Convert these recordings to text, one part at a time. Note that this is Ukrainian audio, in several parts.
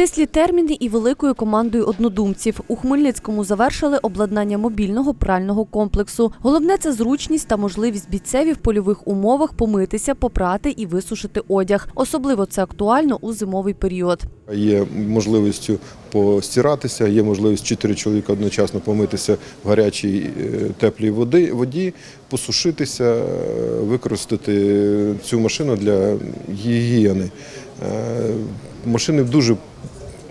Стислі терміни і великою командою однодумців. У Хмельницькому завершили обладнання мобільного прального комплексу. Головне це зручність та можливість бійцеві в польових умовах помитися, попрати і висушити одяг. Особливо це актуально у зимовий період. Є можливістю постиратися, є можливість чотири чоловіка одночасно помитися в гарячій е, теплій води, воді, посушитися, е, використати цю машину для гігієни. Е, Машини дуже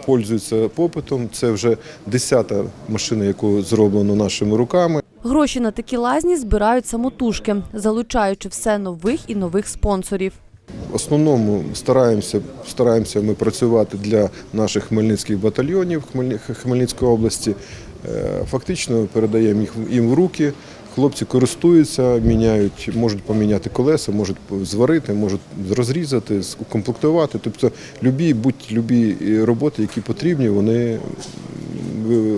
пользуються попитом. Це вже десята машина, яку зроблено нашими руками. Гроші на такі лазні збирають самотужки, залучаючи все нових і нових спонсорів. В основному стараємося, стараємося ми працювати для наших хмельницьких батальйонів Хмельницької області. Е, Фактично передаємо їх їм в руки. Хлопці користуються, міняють, можуть поміняти колеса, можуть зварити, можуть розрізати, укомплектувати. Тобто любі, будь-любі роботи, які потрібні, вони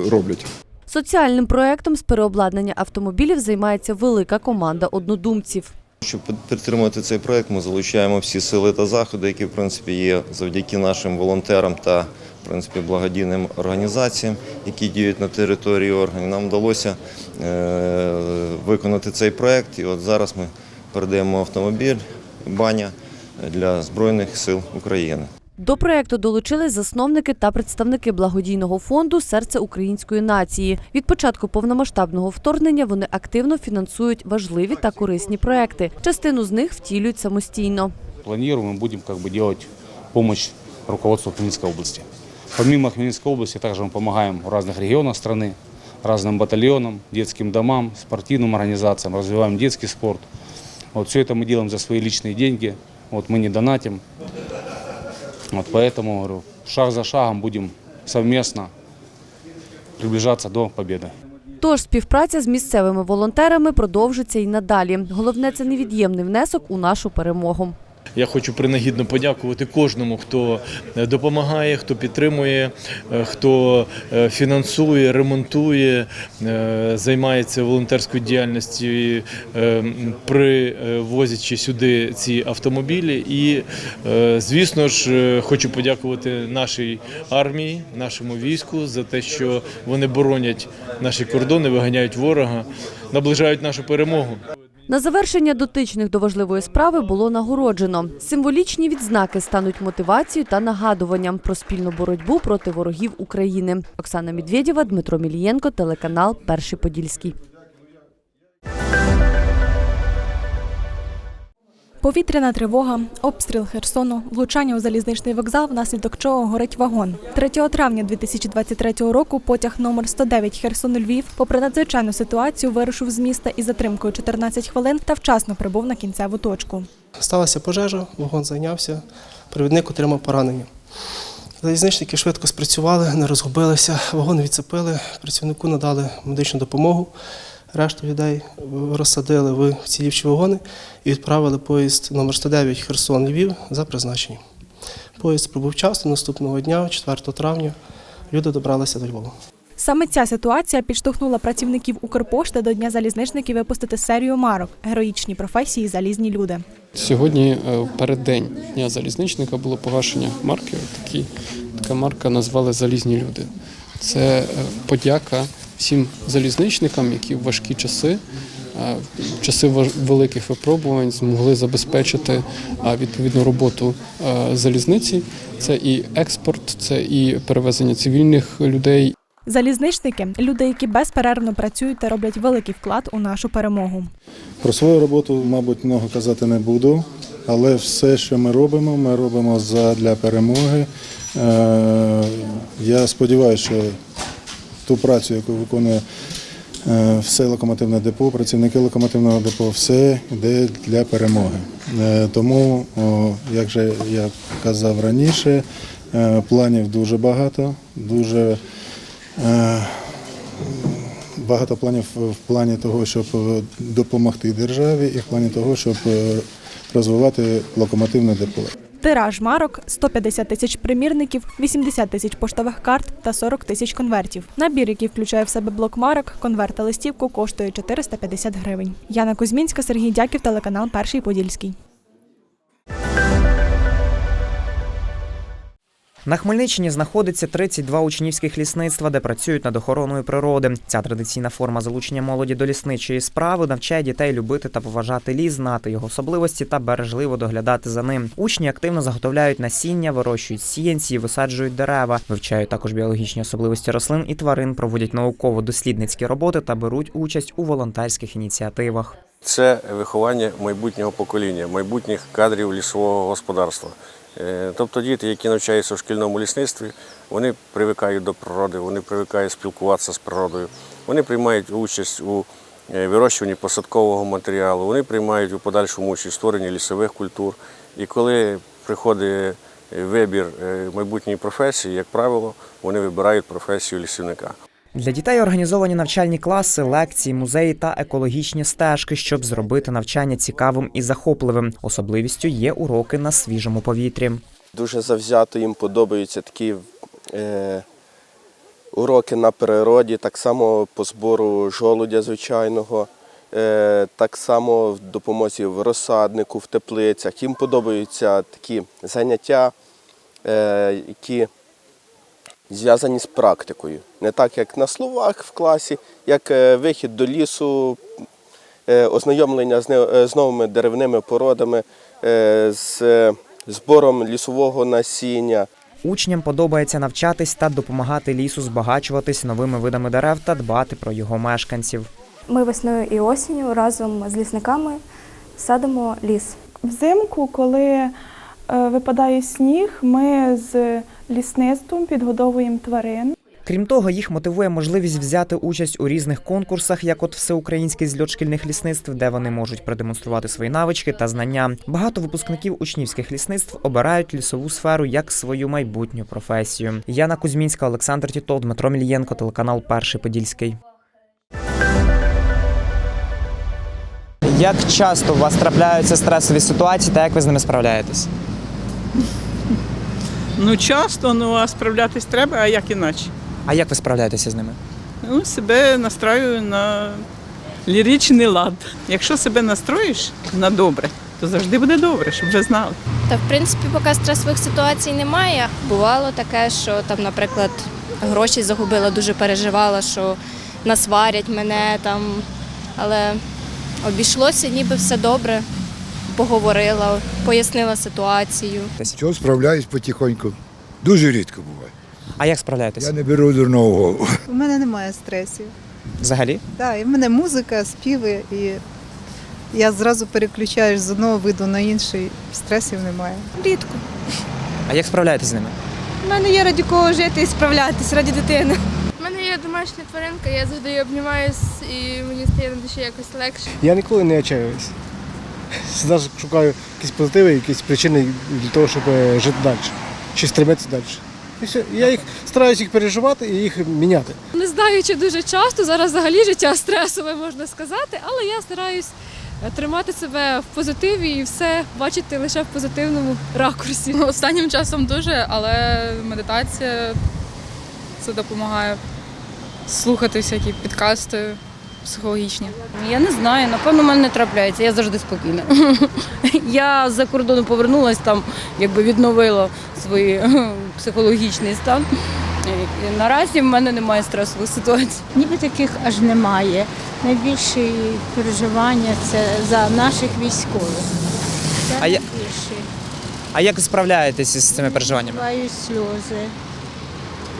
роблять. Соціальним проектом з переобладнання автомобілів займається велика команда однодумців. Щоб підтримати цей проект, ми залучаємо всі сили та заходи, які в принципі є завдяки нашим волонтерам та в принципі благодійним організаціям, які діють на території органів. Нам вдалося е, виконати цей проект. І от зараз ми передаємо автомобіль баня для Збройних сил України. До проекту долучились засновники та представники благодійного фонду Серце української нації. Від початку повномасштабного вторгнення вони активно фінансують важливі та корисні проекти. Частину з них втілюють самостійно. Планируем и будем как бы делать руководству Хмельницкой области. Помимо Хмельницкой области, также мы помогаем в разных регионах страны, разным батальонам, детским домам, спортивным организациям, развиваем детский спорт. Вот все это мы делаем за свои личные деньги. Вот мы не донатим. Вот поэтому говорю, шаг за шагом будем совместно приближаться до победы. Тож співпраця з місцевими волонтерами продовжиться і надалі. Головне це невід'ємний внесок у нашу перемогу. Я хочу принагідно подякувати кожному, хто е, допомагає, хто підтримує, е, хто е, фінансує, ремонтує, займається волонтерською діяльністю, привозячи сюди ці автомобілі. І, звісно ж, хочу подякувати нашій армії, нашому війську за те, що вони боронять наші кордони, виганяють ворога, наближають нашу перемогу. На завершення дотичних до важливої справи було нагороджено. Символічні відзнаки стануть мотивацією та нагадуванням про спільну боротьбу проти ворогів України. Оксана Медведєва, Дмитро Мілієнко, телеканал Перший Подільський. Повітряна тривога, обстріл Херсону, влучання у залізничний вокзал, внаслідок чого горить вагон. 3 травня 2023 року потяг номер 109 Херсон-Львів, попри надзвичайну ситуацію, вирушив з міста із затримкою 14 хвилин та вчасно прибув на кінцеву точку. Сталася пожежа, вагон зайнявся, провідник отримав поранення. Залізничники швидко спрацювали, не розгубилися, вагон відцепили, працівнику надали медичну допомогу. Решту людей розсадили в цілівчі вагони і відправили поїзд номер 109 Херсон Львів за призначенням. Поїзд прибув вчасно наступного дня, 4 травня. Люди добралися до Львова. Саме ця ситуація підштовхнула працівників Укрпошти до Дня залізничників випустити серію марок Героїчні професії залізні люди. Сьогодні е, в переддень дня залізничника було погашення марки. Такі, така марка назвали Залізні люди. Це е, подяка всім залізничникам, які в важкі часи, е, в часи великих випробувань змогли забезпечити е, відповідну роботу е, залізниці. Це і експорт, це і перевезення цивільних людей, Залізничники люди, які безперервно працюють та роблять великий вклад у нашу перемогу. Про свою роботу, мабуть, много казати не буду, але все, що ми робимо, ми робимо для перемоги. Я сподіваюся, що ту працю, яку виконує е, все локомотивне депо, працівники локомотивного депо, все йде для перемоги. Е, Тому, як же я казав раніше, е, планів дуже багато, дуже багато планів в плані того, щоб допомогти державі, і в плані того, щоб розвивати локомотивне депо. Тираж марок 150 тисяч примірників, 80 тисяч поштових карт та 40 тисяч конвертів. Набір, який включає в себе блок марок, конверт та листівку, коштує 450 гривень. Яна Кузьмінська, Сергій Дяків, телеканал Перший Подільський. На Хмельниччині знаходиться 32 учнівських лісництва, де працюють над охороною природи. Ця традиційна форма залучення молоді до лісничої справи навчає дітей любити та поважати ліс, знати його особливості та бережливо доглядати за ним. Учні активно заготовляють насіння, вирощують сіянці, висаджують дерева, вивчають також біологічні особливості рослин і тварин, проводять науково-дослідницькі роботи та беруть участь у волонтерських ініціативах. Це виховання майбутнього покоління, майбутніх кадрів лісового господарства. Е, Тобто діти, які навчаються в шкільному лісництві, вони привикають до природи, вони привикають спілкуватися з природою, вони приймають участь у е, вирощуванні посадкового матеріалу, вони приймають у подальшому участь в створенні лісових культур. І коли приходить е, вибір майбутньої професії, як правило, вони вибирають професію лісівника. Для дітей організовані навчальні класи, лекції, музеї та екологічні стежки, щоб зробити навчання цікавим і захопливим. Особливістю є уроки на свіжому повітрі. Дуже завзято їм подобаються такі е, уроки на природі, так само по збору жолудя звичайного, е, так само в допомозі в розсаднику, в теплицях. Їм подобаються такі заняття, е, які зв'язані з практикою. Не так, як на словах в класі, як е, вихід до лісу, е, ознайомлення з не- е, з новими деревними породами, з збором лісового насіння. Учням подобається навчатись та допомагати лісу збагачуватись новими видами дерев та дбати про його мешканців. Ми весною і осінню разом з лісниками садимо ліс. Взимку, коли випадає сніг, ми з лісництвом підгодовуємо тварин. Крім того, їх мотивує можливість взяти участь у різних конкурсах, як от всеукраїнський зльот шкільних лісництв, де вони можуть продемонструвати свої навички та знання. Багато випускників учнівських лісництв обирають лісову сферу як свою майбутню професію. Яна Кузьмінська, Олександр Тітов, Дмитро Мільєнко, телеканал Перший Подільський. Як часто у вас трапляються стресові ситуації та як ви з ними справляєтесь? Ну часто, ну а справлятись треба, а як іначе? А як ви справляєтеся з ними? Ну, себе настраю на ліричний лад. Якщо себе настроїш на добре, то завжди буде добре, щоб ви знали. Та в принципі, поки стресових ситуацій немає. Бувало таке, що там, наприклад, гроші загубила, дуже переживала, що насварять мене там, але обійшлося, ніби все добре. Поговорила, пояснила ситуацію. Чого справляюсь потихоньку. Дуже рідко буває. А як справляєтесь? Я не беру дурного голову. У мене немає стресів. Взагалі? Так, і в мене музика, співи, і я зразу переключаюсь з одного виду на інший. Стресів немає. Рідко. А як справляєтесь з ними? У мене є раді кого жити і справлятись раді дитини. У мене є домашня тваринка, я завжди її обнімаюсь і мені стає на душі якось легше. Я ніколи не отчаюсь. Завжди шукаю якісь позитиви, якісь причини для того, щоб е, жити далі. Чи стремитися далі. І все. Я їх стараюся їх переживати і їх міняти. Не знаю, чи дуже часто зараз взагалі життя стресове можна сказати, але я стараюсь е, тримати себе в позитиві і все бачити лише в позитивному ракурсі. Останнім часом дуже, але медитація це допомагає слухати всякі підкасти психологічні. Я не знаю, напевно, в мене не трапляється. Я завжди спокійна. Я з-за кордону повернулася там, якби відновила свій психологічний стан. І Наразі в мене немає стресових ситуацій. Ніби таких аж немає. Найбільше переживання це за наших військових. Це А я- найбільше. А як ви справляєтесь з цими переживаннями? Буваю сльози,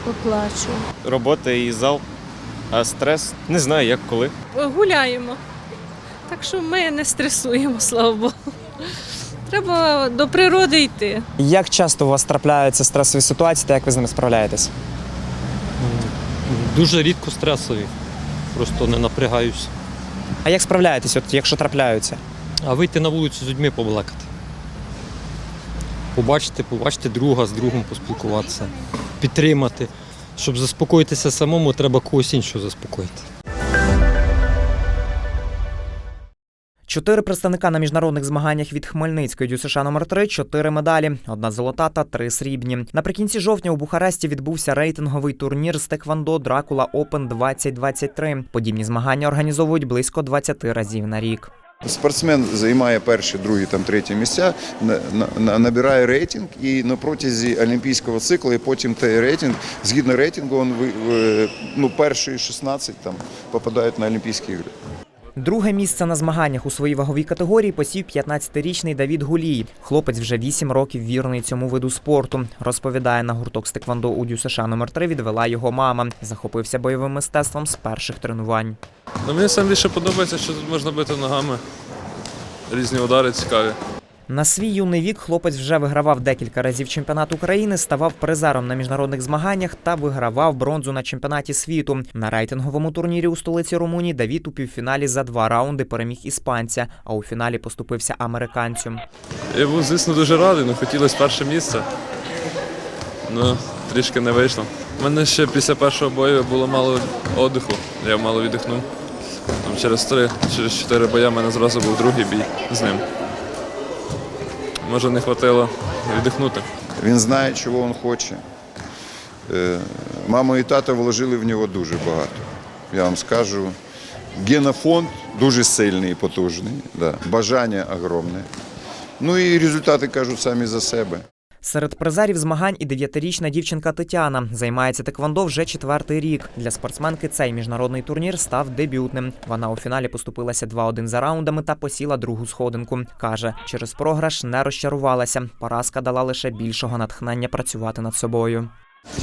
поплачу. Робота і зал, а стрес не знаю, як коли. Гуляємо. Так що ми не стресуємо, слава Богу. Треба до природи йти. Як часто у вас трапляються стресові ситуації та як ви з ними справляєтесь? Дуже рідко стресові, просто не напрягаюся. А як справляєтесь, от якщо трапляються? А вийти на вулицю з людьми побалакати. Побачити, побачити друга, з другом поспілкуватися, підтримати. Щоб заспокоїтися самому, треба когось іншого заспокоїти. Чотири представника на міжнародних змаганнях від Хмельницької ДЮСШ номер 3 чотири медалі, одна золота та три срібні. Наприкінці жовтня у Бухаресті відбувся рейтинговий турнір з Теквандо Дракула Open 2023. Подібні змагання організовують близько 20 разів на рік. Спортсмен займає перші, другі, там, треті місця, на- на- набирає рейтинг і на протязі олімпійського циклу, і потім той рейтинг, згідно рейтингу, він, ну, перші 16 там, попадають на Олімпійські ігри. Друге місце на змаганнях у своїй ваговій категорії посів 15-річний Давід Гулій. Хлопець вже 8 років вірний цьому виду спорту. Розповідає, на гурток з теквондо у ДЮСШ номер 3 відвела його мама. Захопився бойовим мистецтвом з перших тренувань. Ну, мені сам більше подобається, що тут можна бити ногами. Різні удари цікаві. На свій юний вік хлопець вже вигравав декілька разів чемпіонат України, ставав призером на міжнародних змаганнях та вигравав бронзу на чемпіонаті світу. На рейтинговому турнірі у столиці Румунії Давід у півфіналі за два раунди переміг іспанця, а у фіналі поступився американцю. Я був, звісно, дуже радий, але хотілося перше місце. Ну, трішки не вийшло. У мене ще після першого бою було мало віддиху, я мало віддихнув. Там через три, через чотири бої в мене зразу був другий бій з ним. Може, не вистачило віддихнути. Він знає, чого він хоче. Е, Мама і тато вложили в нього дуже багато. Я вам скажу. Генофонд дуже сильний і потужний. Да. Бажання огромне. Ну і результати кажуть самі за себе. Серед призерів змагань і дев'ятирічна дівчинка Тетяна займається теквондо вже четвертий рік. Для спортсменки цей міжнародний турнір став дебютним. Вона у фіналі поступилася 2-1 за раундами та посіла другу сходинку. каже, через програш не розчарувалася. Поразка дала лише більшого натхнення працювати над собою.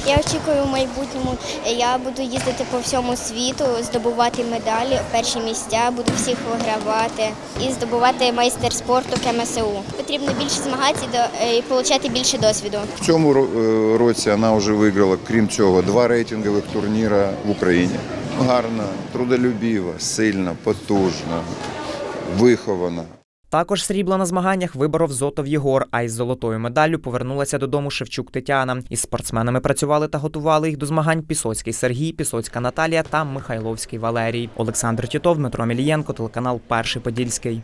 Я очікую в майбутньому, я буду їздити по всьому світу, здобувати медалі, перші місця, буду всіх вигравати і здобувати майстер спорту КМСУ. Потрібно більше змагатися і отримати більше досвіду. В цьому е, році вона вже виграла, крім цього, два рейтингових турніри в Україні. Гарна, трудолюбіва, сильна, потужна, вихована. Також срібла на змаганнях виборов Зотов Єгор, а із золотою медаллю повернулася додому Шевчук Тетяна. Із спортсменами працювали та готували їх до змагань Пісоцький Сергій, Пісоцька Наталія та Михайловський Валерій. Олександр Тітов, Дмитро Мілієнко, телеканал Перший Подільський.